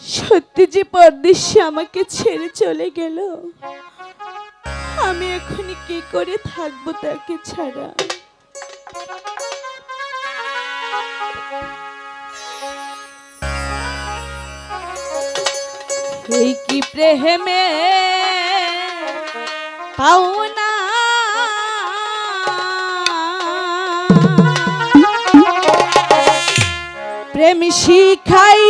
সত্যি যে পরদেশে আমাকে ছেড়ে চলে গেল। আমি এখন কি করে থাকব তাকে ছাড়া? এই কি প্রেমে পাওনা প্রেম শিখাই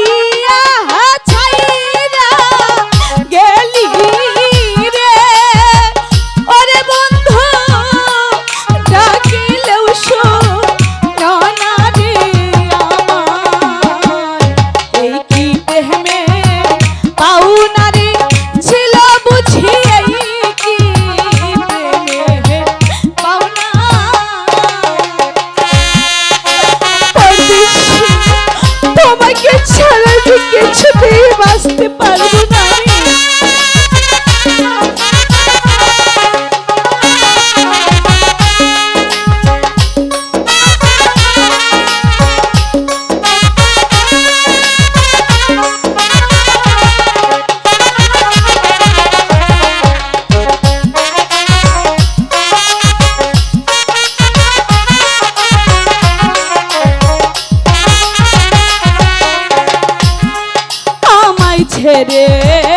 রে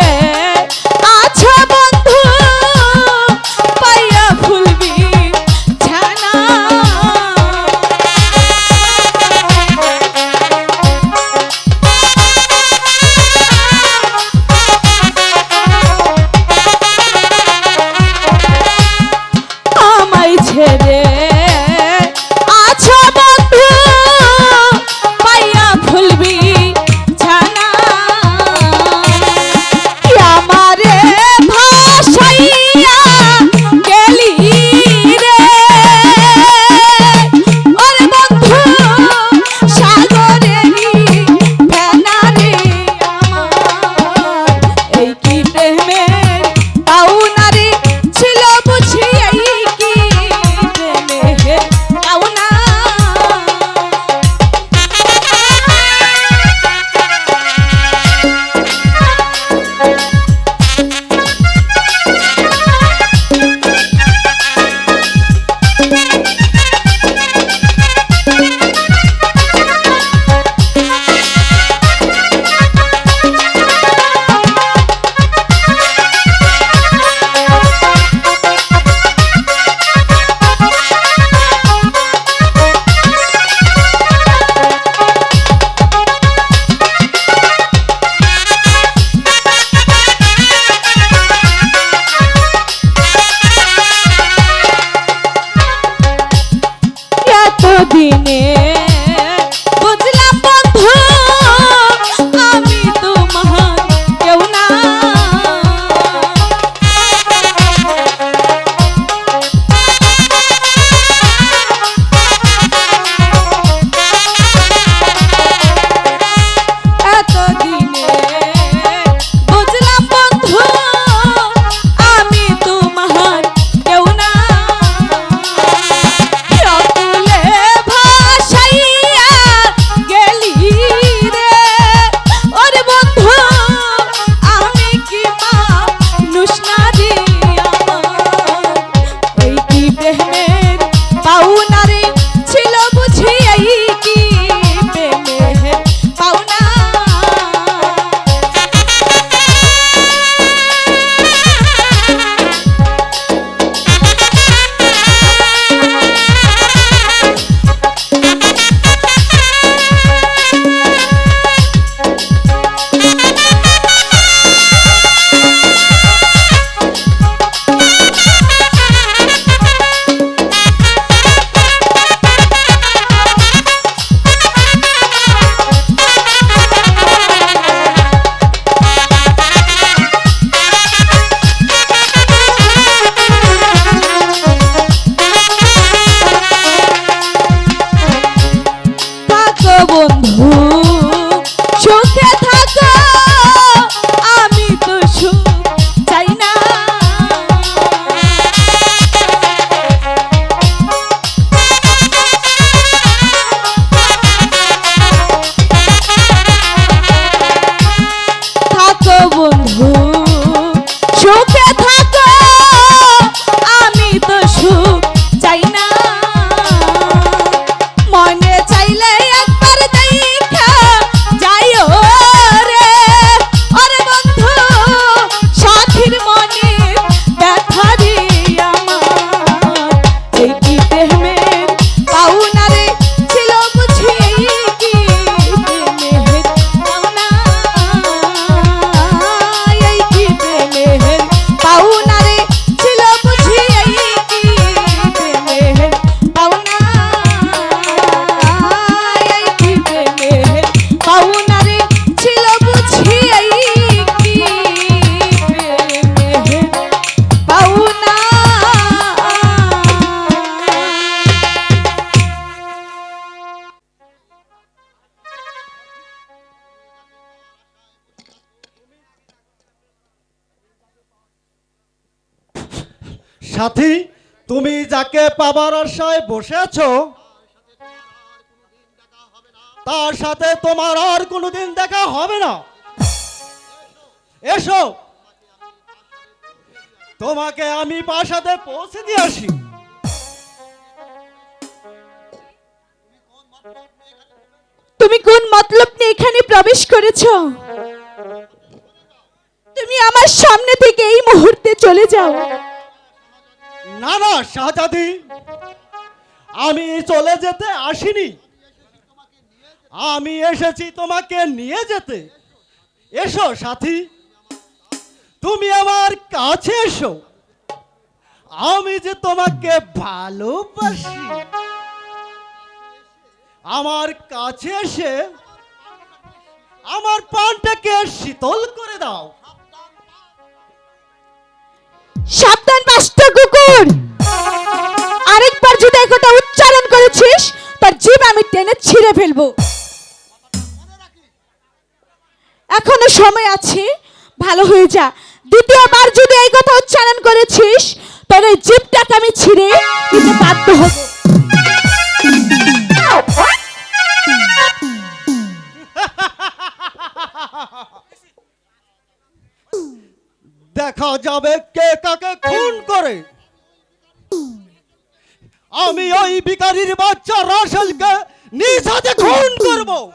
সাথী, তুমি যাকে পাবার আশায় বসে আছো তার সাথে তোমার আর কোনোদিন দেখা হবে না। এসো। তোমাকে আমি বাসাতে পৌঁছে দিয়ে আসি। তুমি কোন মতলব নিয়ে এখানে প্রবেশ করেছ? তুমি আমার সামনে থেকে এই মুহূর্তে চলে যাও। না না শাহজাদি আমি চলে যেতে আসিনি। আমি এসেছি তোমাকে নিয়ে যেতে। এসো সাথী। তুমি আমার কাছে এসো। আমি যে তোমাকে ভালোবাসি। আমার কাছে এসে আমার পানটাকে শীতল করে দাও। সাবধান পাঁচটা কুকুর আরেকবার যদি এই কথা উচ্চারণ করেছিস, তার জীব আমি টেনে ছিঁড়ে ফেলব। এখনও সময় আছে, ভালো হয়ে যা। দ্বিতীয়বার যদি এই কথা উচ্চারণ করেছিস, তোর জীবটাকে আমি ছিঁড়ে দিতে বাধ্য হব। দেখা যাবে কে কাকে খুন করে। আমি ওই ভিকারির বাচ্চা রাসেলকে নিজ হাতে খুন করব।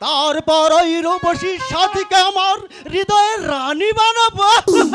তারপর ওই রূপসী সাথীকে আমার হৃদয়ের রানী বানাবো।